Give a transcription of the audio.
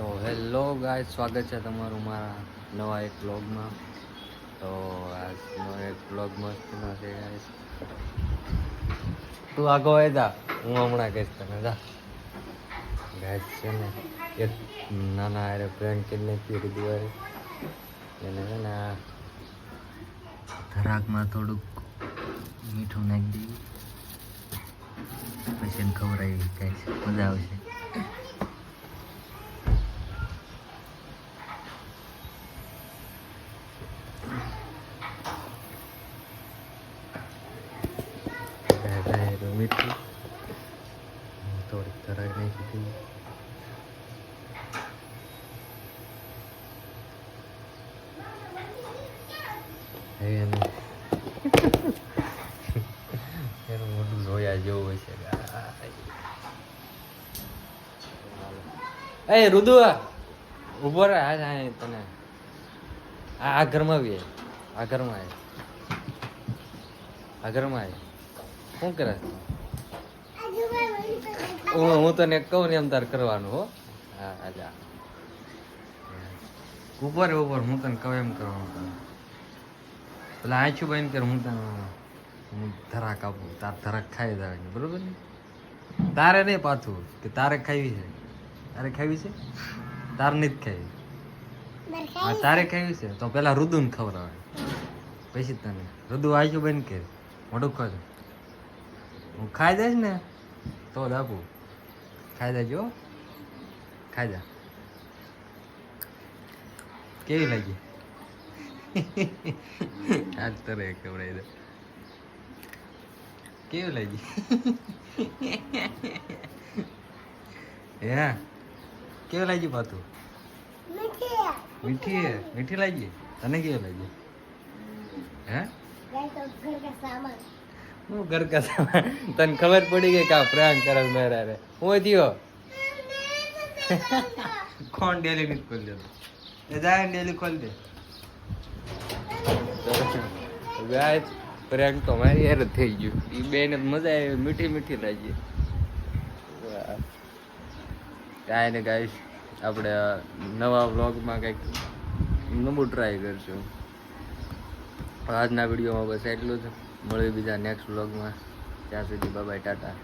તો હેલો ગાય સ્વાગત છે તમારું મારા નવા એક બ્લોગમાં તો આજનો એક બ્લોગ મસ્તનો છે ગાઈસ. તું આગો હોય જા, હું હમણાં કહીશ તને, જા. ગાય છે ને, એક નાના હારે ફ્રેન્ડ કરી પીડી કીધું એને છે ને ધરાકમાં થોડુંક મીઠું નાખી દઈએ પછી ખબર આવી ગાઈસ, મજા આવશે. મીઠું થોડીક તરાઈ નાખી હવે એનું એનું મોઢું જોયા જેવું છે એ રુદુ, ઊભો રહે આ હા તને આ આ ઘરમાં બી. આ ઘરમાં. આ ઘરમાં. શું કરે હું હું તને કહું ને એમ તાર કરવાનું હો. હા હા જા. ઉપર ઉપર હું તને કહું એમ કરવાનું. પેલા આંચું બંધ કર હું તને હું ધરાક આપું તાર ધરાક ખાઈ દેવાની બરોબર ને? તારે નહીં પાછું કે તારે ખાવી છે? તારે ખાવી છે? તારે નહીં જ ખાવી હા તારે ખાવી છે? તો પેલા રુદુન ખવડાવે પછી તને. રુદુ આંચું બંધ કે મોઢું ખોલ. હું ખાઈ દઈશ ને તો જ આપું. ખાઈ દેજો ખાઈ જા. કેવી લાગી? આજ તરે ખવડાવી દે કેવી લાગી? હે? કેવી લાગી પાતું મીઠી મીઠી લાગી? તને કેવી લાગી? હે? હું ઘર તને ખબર પડી ગઈ કે આ પ્રાંક કરે મેરા રે. હું થયો? કોણ ડેલી ની ખોલી દે? એ જાય ડેલી ખોલી દે. ગાય પ્રેંક તો મારી યાર થઈ ગયું. એ બેને મજા આવી મીઠી મીઠી લાગી. કાંઈ ને કાંઈ આપણે નવા વ્લોગમાં કંઈક નવું ટ્રાય કરશું. આજના વિડીયોમાં બસ એટલું જ. મળ્યું બીજા નેક્સ્ટ વ્લોગમાં ત્યાં સુધી બાય ટાટા.